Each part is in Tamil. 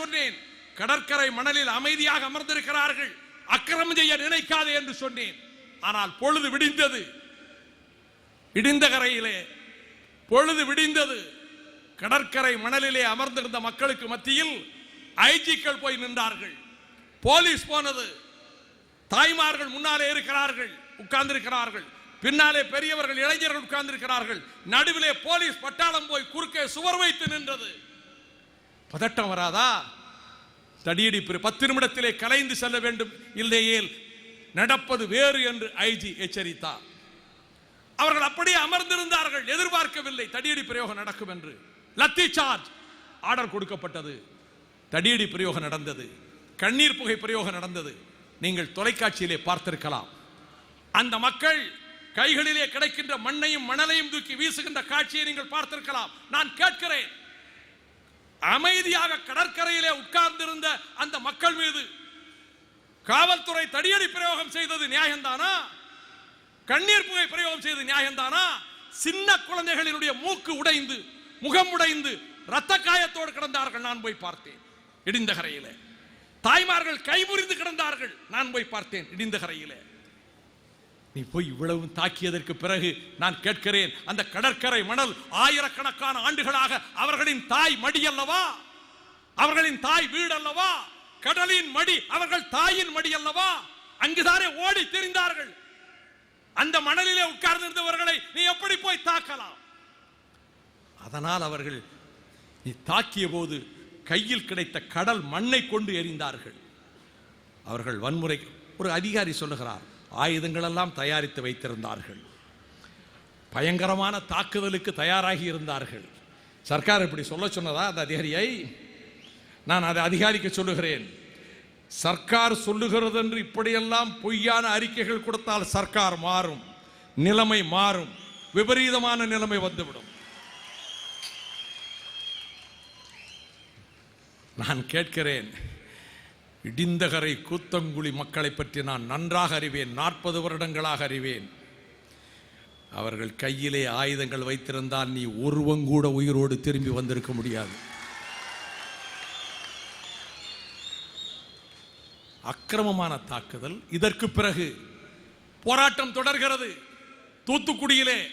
சொன்னேன். கடற்கரை மணலில் அமைதியாக அமர்ந்திருக்கிறார்கள். அக்கிரமம் செய்ய நினைக்காதே என்று சொன்னேன். ஆனால் பொழுது விடிந்தது. இடிந்த கரையிலே பொழுது விடிந்தது. கடற்கரை மணலிலே அமர்ந்திருந்த மக்களுக்கு மத்தியில் ஐஜிக்கள் போய் நின்றார்கள். போலீஸ் போனது. தாய்மார்கள் முன்னாலே இருக்கிறார்கள் உட்கார்ந்திருக்கிறார்கள். பின்னாலே பெரியவர்கள் இளைஞர்கள் உட்கார்ந்திருக்கிறார்கள். நடுவிலே போலீஸ் பட்டாளம் போய் குறுக்கே சுவர் வைத்து நின்றது. பதட்டம் வராதா? தடியடி பத்து நிமிடத்திலே கலைந்து செல்ல வேண்டும். இல்லையேல் நடப்பது வேறு என்று ஐஜி எச்சரித்தார் அவர்கள் அப்படியே அமர்ந்திருந்தார்கள். எதிர்பார்க்கவில்லை. தடியடி பிரயோகம் நடக்கும் என்று. லத்தி சார்ஜ்! ஆர்டர் கொடுக்கப்பட்டது. தடியடி பிரயோகம் நடந்தது. கண்ணீர் புகை பிரயோகம் நடந்தது. நீங்கள் தொலைக்காட்சியிலே பார்த்திருக்கலாம். அந்த மக்கள் கைகளிலே கிடைக்கின்ற மண்ணையும் மணலையும் தூக்கி வீசுகின்ற காட்சியை நீங்கள் பார்த்திருக்கலாம். நான் கேட்கிறேன். அமைதியாக கடற்கரையிலே உட்கார்ந்திருந்த அந்த மக்கள் மீது காவல்துறை தடியடி பிரயோகம் செய்தது நியாயம்தானா? கண்ணீர் புகை பிரயோகம் செய்து நியாயம்தானா? சின்ன குழந்தைகளினுடைய மூக்கு உடைந்து முகம் உடைந்து ரத்த காயத்தோடு கிடந்தார்கள் நான் போய் பார்த்தேன். இடிந்த கரையிலே. தாய்மார்கள் கைமுறிந்து கிடந்தார்கள் நான் போய் பார்த்தேன் இடிந்த கரையிலே. நீ போய் இவ்வளவு தாக்கியதற்கு பிறகு நான் கேட்கிறேன் அந்த கடற்கரை மணல் ஆயிரக்கணக்கான ஆண்டுகளாக அவர்களின் தாய் மடி அல்லவா அவர்களின் தாய் வீடு அல்லவா கடலின் மடி அவர்கள் தாயின் மடி அல்லவா அங்குதானே ஓடி தெரிந்தார்கள். அந்த மணலிலே உட்கார்ந்திருந்தவர்களை நீ எப்படி போய் தாக்கலாம்? அதனால் அவர்கள் நீ தாக்கிய போது கையில் கிடைத்த கடல் மண்ணை கொண்டு எறிந்தார்கள். அவர்கள் வன்முறை ஒரு அதிகாரி சொல்லுகிறார் ஆயுதங்களெல்லாம் தயாரித்து வைத்திருந்தார்கள். பயங்கரமான தாக்குதலுக்கு தயாராகி இருந்தார்கள். சர்க்கார் இப்படி சொல்ல சொன்னதா? அந்த அதிகாரியை நான் அதை அதிகாரிக்க சொல்லுகிறேன். சர்க்கார் சொல்லுகிறது என்று இப்படியெல்லாம் பொய்யான அறிக்கைகள் கொடுத்தால் சர்க்கார் மாறும். நிலைமை மாறும். விபரீதமான நிலைமை வந்துவிடும். நான் கேட்கிறேன். இடிந்தகரை கூத்தங்குழி மக்களை பற்றி நான் நன்றாக அறிவேன். நாற்பது வருடங்களாக அறிவேன். அவர்கள் கையிலே ஆயுதங்கள் வைத்திருந்தால் நீ ஒருவங்கூட உயிரோடு திரும்பி வந்திருக்க முடியாது. அக்கிரமமான தாக்குதல். இதற்கு பிறகு போராட்டம் தொடர்கிறது. தூத்துக்குடியிலே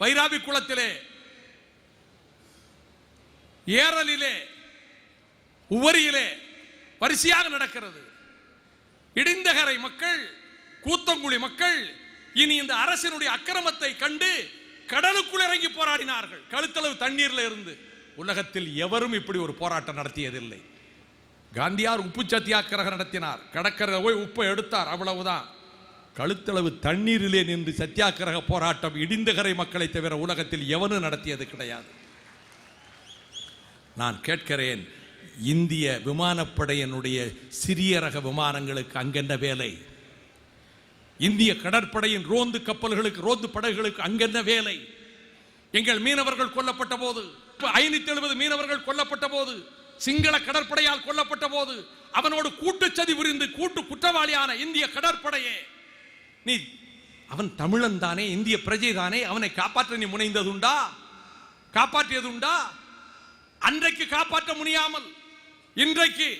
வைராவி குளத்திலே ஏரலிலே உவரியிலே வரிசையாக நடக்கிறது. இடிந்தகரை மக்கள் கூத்தங்குழி மக்கள் இனி இந்த அரசினுடைய அக்கிரமத்தை கண்டு கடலுக்குள் இறங்கி போராடினார்கள். கழுத்தளவு தண்ணீர்ல இருந்து. உலகத்தில் எவரும் இப்படி ஒரு போராட்டம் நடத்தியதில்லை. காந்தியார் உப்பு சத்தியாகிரகம் நடத்தினார். கடற்கரை போய் உப்பை எடுத்தார். அவ்வளவுதான். கழுத்தளவு தண்ணீரிலே நின்று சத்தியாகிரக போராட்டம் இடிந்தகரை மக்களை தவிர உலகத்தில் எவனும் நடத்தியது கிடையாது. நான் கேட்கிறேன் இந்திய விமானப்படையினுடைய சிறிய ரக விமானங்களுக்கு அங்கென்ன வேலை? இந்திய கடற்படையின் ரோந்து கப்பல்களுக்கு ரோந்து படகுகளுக்கு அங்கென்ன வேலை? எங்கள் மீனவர்கள் கொல்லப்பட்ட போது ஐநூத்தி எழுபது மீனவர்கள் கொல்லப்பட்ட போது சிங்கள கடற்படையால் கொல்லப்பட்ட போது அவனோடு கூட்டுச்சதி புரிந்து கூட்டு குற்றவாளியான இந்திய கடற்படையே நீ அவன் தமிழன் தானே இந்திய பிரஜை தானே அவனை காப்பாற்ற நீ முனைந்ததுண்டா? காப்பாற்றியதுண்டா? அன்றைக்கு காப்பாற்ற முடியாமல் இன்றைக்கு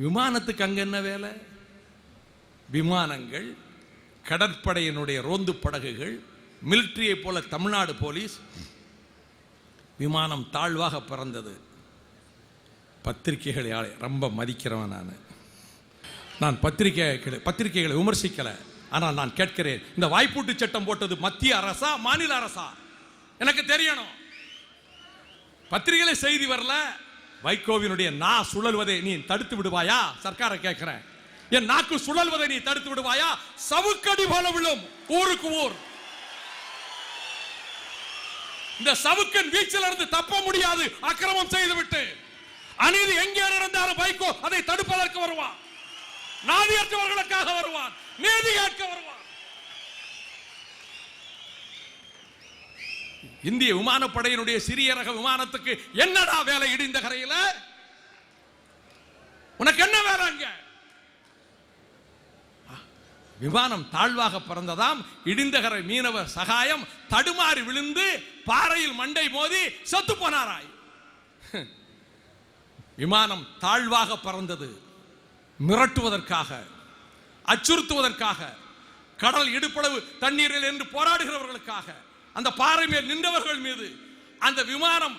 விமானத்துக்கு அங்க என்ன வேலை? விமானங்கள் கடற்படையினுடைய ரோந்து படகுகள் மிலிட்ரியை போல தமிழ்நாடு போலீஸ். விமானம் தாழ்வாக பிறந்தது. பத்திரிகைகளை ரொம்ப மதிக்கிறவன் நான். நான் பத்திரிகை பத்திரிகைகளை விமர்சிக்கலை. ஆனால் நான் கேட்கிறேன் இந்த வாய்ப்பூட்டு சட்டம் போட்டது மத்திய அரசா மாநில அரசா? எனக்கு தெரியணும். பத்திரிகையில செய்தி வரல. வைகோவினுடைய நா சுழல்வதை நீ தடுத்து விடுவாயா? சர்க்காரை கேட்கிறேன் என் நாக்கு சுழல்வதை நீ தடுத்து விடுவாயா? சவுக்கடி போல விழும். ஊருக்கு ஊர். இந்த சவுக்கன் வீச்சில் இருந்து தப்ப முடியாது. அக்கிரமம் செய்து விட்டு. அநீதி எங்கே நடந்தாலும் வைகோ அதை தடுப்பதற்கு வருவான். நாதியற்றவர்களுக்காக வருவான். நீதி கேட்க வருவான். இந்திய விமானப்படையினுடைய சிறிய ரக விமானத்துக்கு என்னடா வேலை இடிந்த கரையில? உனக்கு என்ன வேலை அங்க? விமானம் தாழ்வாக பறந்ததாம் இடிந்தகரை மீனவர் சகாயம் தடுமாறி விழுந்து பாறையில் மண்டை மோதி செத்து போனாராய். விமானம் தாழ்வாக பறந்தது. மிரட்டுவதற்காக அச்சுறுத்துவதற்காக கடல் இடுப்பளவு தண்ணீரில் என்று போராடுகிறவர்களுக்காக. அந்த பாறை மேல் நின்றவர்கள் மீது அந்த விமானம்